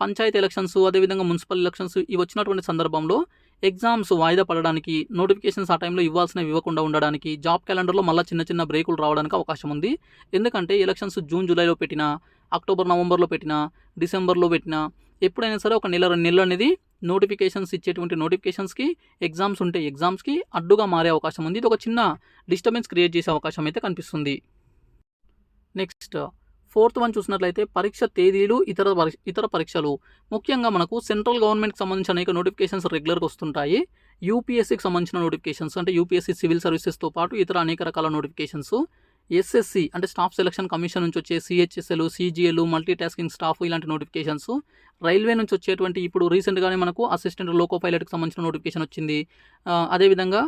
S1: పంచాయతీ ఎలక్షన్స్ అదేవిధంగా మున్సిపల్ ఎలక్షన్స్ ఇవి వచ్చినటువంటి సందర్భంలో ఎగ్జామ్స్ వాయిదా పడడానికి నోటిఫికేషన్స్ ఆ టైంలో ఇవ్వాల్సినవి ఇవ్వకుండా ఉండడానికి జాబ్ క్యాలెండర్లో మళ్ళీ చిన్న చిన్న బ్రేకులు రావడానికి అవకాశం ఉంది. ఎందుకంటే ఎలక్షన్స్ జూన్ జూలైలో పెట్టినా అక్టోబర్ నవంబర్లో పెట్టినా డిసెంబర్లో పెట్టినా ఎప్పుడైనా సరే ఒక నెల రెండు నెలలు అనేది నోటిఫికేషన్స్ ఇచ్చేటువంటి నోటిఫికేషన్స్కి ఎగ్జామ్స్ ఉంటే ఎగ్జామ్స్కి అడ్డుగా మారే అవకాశం ఉంది. ఇది ఒక చిన్న డిస్టర్బెన్స్ క్రియేట్ చేసే అవకాశం అయితే కనిపిస్తుంది. నెక్స్ట్ ఫోర్త్ వన్ చూసినట్లయితే పరీక్ష తేదీలు ఇతర ఇతర పరీక్షలు. ముఖ్యంగా మనకు సెంట్రల్ గవర్నమెంట్కి సంబంధించిన అనేక నోటిఫికేషన్స్ రెగ్యులర్గా వస్తుంటాయి. యూపీఎస్సీకి సంబంధించిన నోటిఫికేషన్స్ అంటే యూపీఎస్సీ సివిల్ సర్వీసెస్తో పాటు ఇతర అనేక రకాల నోటిఫికేషన్స్ ఎస్ఎస్సి అంటే స్టాఫ్ సెలక్షన్ కమిషన్ నుంచి వచ్చే CHSL CGL multi tasking staff ఇలాంటి నోటిఫికేషన్స్. రైల్వే నుంచి వచ్చేటువంటి ఇప్పుడు రీసెంట్గానే మనకు అసిస్టెంట్ లోకో పైలట్కి సంబంధించిన నోటిఫికేషన్ వచ్చింది. అదేవిధంగా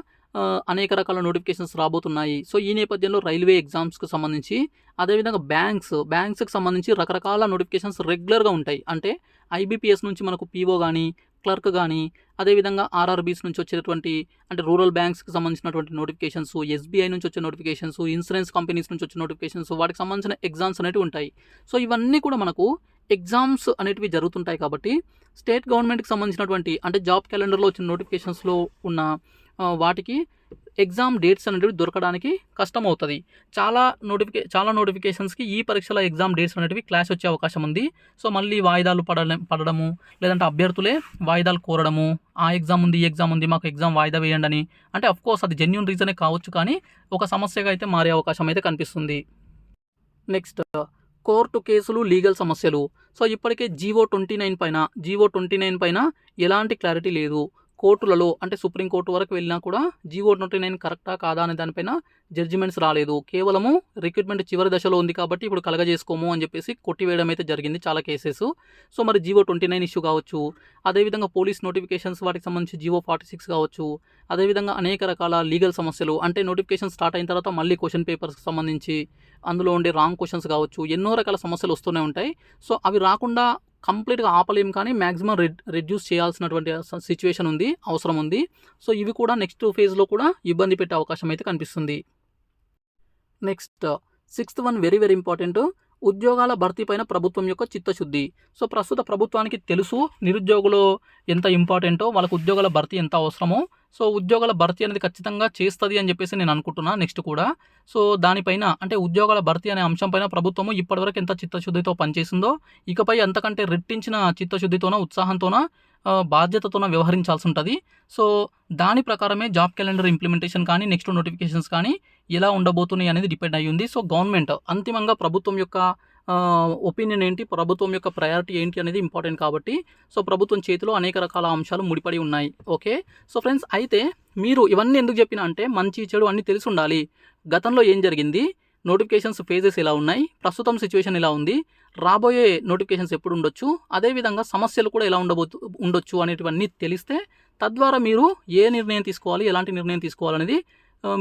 S1: అనేక రకాల నోటిఫికేషన్స్ రాబోతున్నాయి. సో ఈ నేపథ్యంలో రైల్వే ఎగ్జామ్స్కి సంబంధించి అదేవిధంగా బ్యాంక్స్ బ్యాంక్స్కి సంబంధించి రకరకాల నోటిఫికేషన్స్ రెగ్యులర్గా ఉంటాయి. అంటే ఐబీపీఎస్ నుంచి మనకు పీఓ కానీ క్లర్క్ కానీ అదేవిధంగా ఆర్ఆర్బీస్ నుంచి వచ్చేటువంటి అంటే రూరల్ బ్యాంక్స్కి సంబంధించినటువంటి నోటిఫికేషన్స్ ఎస్బీఐ నుంచి వచ్చే నోటిఫికేషన్స్ ఇన్సూరెన్స్ కంపెనీస్ నుంచి వచ్చే నోటిఫికేషన్స్ వాటికి సంబంధించిన ఎగ్జామ్స్ అనేవి ఉంటాయి. సో ఇవన్నీ కూడా మనకు ఎగ్జామ్స్ అనేటివి జరుగుతుంటాయి కాబట్టి స్టేట్ గవర్నమెంట్కి సంబంధించినటువంటి అంటే జాబ్ క్యాలెండర్లో వచ్చిన నోటిఫికేషన్స్లో ఉన్న వాటికి ఎగ్జామ్ డేట్స్ అనేటివి దొరకడానికి కష్టం అవుతుంది చాలా నోటిఫికే చాలా నోటిఫికేషన్స్కి ఈ పరీక్షల ఎగ్జామ్ డేట్స్ అనేటివి క్లాష్ వచ్చే అవకాశం ఉంది. సో మళ్ళీ వాయిదాలు పడడం పడడము లేదంటే అభ్యర్థులే వాయిదాలు కోరడము ఆ ఎగ్జామ్ ఉంది ఈ ఎగ్జామ్ ఉంది మాకు ఎగ్జామ్ వాయిదా వేయండి అని అంటే అఫ్కోర్స్ అది జెన్యున్ రీజనే కావచ్చు కానీ ఒక సమస్యగా అయితే మారే అవకాశం అయితే కనిపిస్తుంది. నెక్స్ట్ కోర్టు కేసులు లీగల్ సమస్యలు. సో ఇప్పటికే జీవో ట్వంటీ నైన్ పైన జీవో ట్వంటీ నైన్ పైన ఎలాంటి క్లారిటీ లేదు. కోర్టులలో అంటే సుప్రీంకోర్టు వరకు వెళ్ళినా కూడా జీవో ట్వంటీ నైన్ కరెక్టా కాదా అనే దానిపైన జడ్జిమెంట్స్ రాలేదు. కేవలము రిక్రూట్మెంట్ చివరి దశలో ఉంది కాబట్టి ఇప్పుడు కలగజేసుకోము అని చెప్పేసి కొట్టివేయడం అయితే జరిగింది చాలా కేసెస్. సో మరి జీవో ట్వంటీ నైన్ ఇష్యూ కావచ్చు అదేవిధంగా పోలీస్ నోటిఫికేషన్స్ వాటికి సంబంధించి జీవో ఫార్టీ సిక్స్ కావచ్చు అదేవిధంగా అనేక రకాల లీగల్ సమస్యలు అంటే నోటిఫికేషన్ స్టార్ట్ అయిన తర్వాత మళ్ళీ క్వశ్చన్ పేపర్స్కి సంబంధించి అందులో ఉండే రాంగ్ క్వశ్చన్స్ కావచ్చు ఎన్నో రకాల సమస్యలు వస్తూనే ఉంటాయి. సో అవి రాకుండా కంప్లీట్గా ఆపలేం కానీ మ్యాక్సిమం రెడ్ రెడ్యూస్ చేయాల్సినటువంటి సిచ్యువేషన్ ఉంది అవసరం ఉంది. సో ఇవి కూడా నెక్స్ట్ ఫేజ్లో కూడా ఇబ్బంది పెట్టే అవకాశం అయితే కనిపిస్తుంది. Next sixth one very very important. ఉద్యోగాల భర్తీ పైన ప్రభుత్వం యొక్క చిత్తశుద్ధి. సో ప్రస్తుత ప్రభుత్వానికి తెలుసు నిరుద్యోగులు ఎంత ఇంపార్టెంటో వాళ్ళకు ఉద్యోగాల భర్తీ ఎంత అవసరమో. సో ఉద్యోగాల భర్తీ అనేది ఖచ్చితంగా చేస్తుంది అని చెప్పేసి నేను అనుకుంటున్నా నెక్స్ట్ కూడా. సో దానిపైన అంటే ఉద్యోగాల భర్తీ అనే అంశం పైన ప్రభుత్వము ఇప్పటివరకు ఎంత చిత్తశుద్ధితో పనిచేసిందో ఇకపై అంతకంటే రెట్టించిన చిత్తశుద్ధితోన ఉత్సాహంతోన బాధ్యతతోన వ్యవహరించాల్సి ఉంటుంది. సో దాని ప్రకారమే జాబ్ క్యాలెండర్ ఇంప్లిమెంటేషన్ కానీ నెక్స్ట్ నోటిఫికేషన్స్ కానీ ఎలా ఉండబోతున్నాయి అనేది డిపెండ్ అయ్యింది. సో గవర్నమెంట్ అంతిమంగా ప్రభుత్వం యొక్క ఒపీనియన్ ఏంటి? ప్రభుత్వం యొక్క ప్రయారిటీ ఏంటి అనేది ఇంపార్టెంట్ కాబట్టి సో ప్రభుత్వం చేతిలో అనేక రకాల అంశాలు ముడిపడి ఉన్నాయి. ఓకే? సో ఫ్రెండ్స్ అయితే మీరు ఇవన్నీ ఎందుకు చెప్పినా అంటే మంచి చెడు అన్నీ తెలిసి ఉండాలి. గతంలో ఏం జరిగింది? నోటిఫికేషన్స్ ఫేజెస్ ఇలా ఉన్నాయి? ప్రస్తుతం సిచ్యువేషన్ ఇలా ఉంది? రాబోయే నోటిఫికేషన్స్ ఎప్పుడు ఉండొచ్చు? అదేవిధంగా సమస్యలు కూడా ఎలా ఉండబోతు ఉండొచ్చు అనేటివన్నీ తెలిస్తే తద్వారా మీరు ఏ నిర్ణయం తీసుకోవాలి? ఎలాంటి నిర్ణయం తీసుకోవాలనేది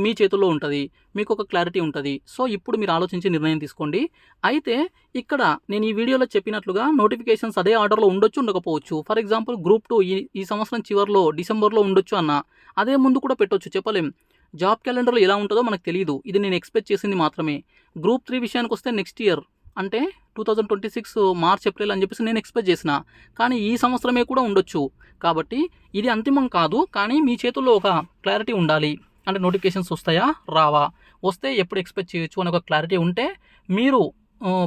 S1: మీ చేతుల్లో ఉంటుంది మీకు ఒక క్లారిటీ ఉంటుంది. సో ఇప్పుడు మీరు ఆలోచించి నిర్ణయం తీసుకోండి. అయితే ఇక్కడ నేను ఈ వీడియోలో చెప్పినట్లుగా నోటిఫికేషన్స్ అదే ఆర్డర్లో ఉండొచ్చు ఉండకపోవచ్చు. ఫర్ ఎగ్జాంపుల్ గ్రూప్ టూ ఈ ఈ సంవత్సరం చివరిలో డిసెంబర్లో ఉండొచ్చు అన్న అదే ముందు కూడా పెట్టొచ్చు చెప్పలేం. జాబ్ క్యాలెండర్లో ఎలా ఉంటుందో మనకు తెలియదు ఇది నేను ఎక్స్పెక్ట్ చేసింది మాత్రమే. గ్రూప్ త్రీ విషయానికి వస్తే నెక్స్ట్ ఇయర్ అంటే two thousand twenty six March April అని చెప్పేసి నేను ఎక్స్పెక్ట్ చేసిన. కానీ ఈ సంవత్సరమే కూడా ఉండొచ్చు. కాబట్టి ఇది అంతిమం కాదు కానీ మీ చేతుల్లో ఒక క్లారిటీ ఉండాలి. అంటే నోటిఫికేషన్స్ వస్తాయా? రావా? వస్తే ఎప్పుడు ఎక్స్పెక్ట్ చేయొచ్చు అని ఒక క్లారిటీ ఉంటే మీరు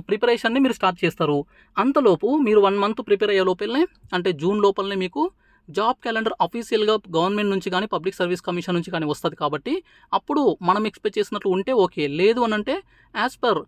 S1: ప్రిపరేషన్ని మీరు స్టార్ట్ చేస్తారు. అంతలోపు మీరు వన్ మంత్ ప్రిపేర్ అయ్యే లోపలనే అంటే జూన్ లోపలనే మీకు జాబ్ క్యాలెండర్ అఫీషియల్గా గవర్నమెంట్ నుంచి కానీ పబ్లిక్ సర్వీస్ కమిషన్ నుంచి కానీ వస్తుంది కాబట్టి అప్పుడు మనం ఎక్స్పెక్ట్ చేసినట్లు ఉంటే ఓకే లేదు అని అంటే as per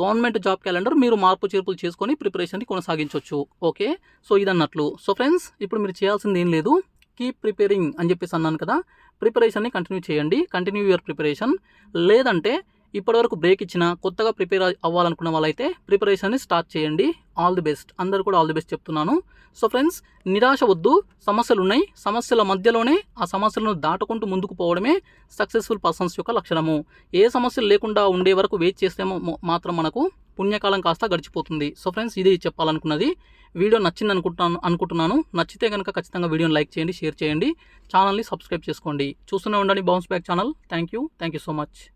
S1: government job calendar మీరు మార్పు చేర్పులు చేసుకొని ప్రిపరేషన్ని కొనసాగించవచ్చు ఓకే సో ఇదన్నట్లు. సో ఫ్రెండ్స్ ఇప్పుడు మీరు చేయాల్సింది ఏం లేదు. కీప్ ప్రిపేరింగ్ అని చెప్పేసి అన్నాను కదా. ప్రిపరేషన్ని కంటిన్యూ చేయండి. Continue your preparation. లేదంటే ఇప్పటివరకు బ్రేక్ ఇచ్చిన కొత్తగా ప్రిపేర్ అవ్వాలనుకున్న వాళ్ళైతే ప్రిపరేషన్ని స్టార్ట్ చేయండి. All the best. అందరు కూడా ఆల్ ది బెస్ట్ చెప్తున్నాను. సో ఫ్రెండ్స్ నిరాశ వద్దు. సమస్యలు ఉన్నాయి సమస్యల మధ్యలోనే ఆ సమస్యలను దాటుకుంటూ ముందుకు పోవడమే సక్సెస్ఫుల్ పర్సన్స్ యొక్క లక్షణము. ఏ సమస్యలు లేకుండా ఉండే వరకు వెయిట్ చేస్తే మాత్రం మనకు పుణ్యకాలం కాస్త గడిచిపోతుంది. సో ఫ్రెండ్స్ ఇది చెప్పాలనుకున్నది. వీడియో నచ్చింది అనుకుంటున్నాను అనుకుంటున్నాను. నచ్చితే కనుక ఖచ్చితంగా వీడియోని లైక్ చేయండి షేర్ చేయండి. ఛానల్ని సబ్స్క్రైబ్ చేసుకోండి. చూస్తూనే ఉండండి bounce back channel. Thank you. Thank you so much.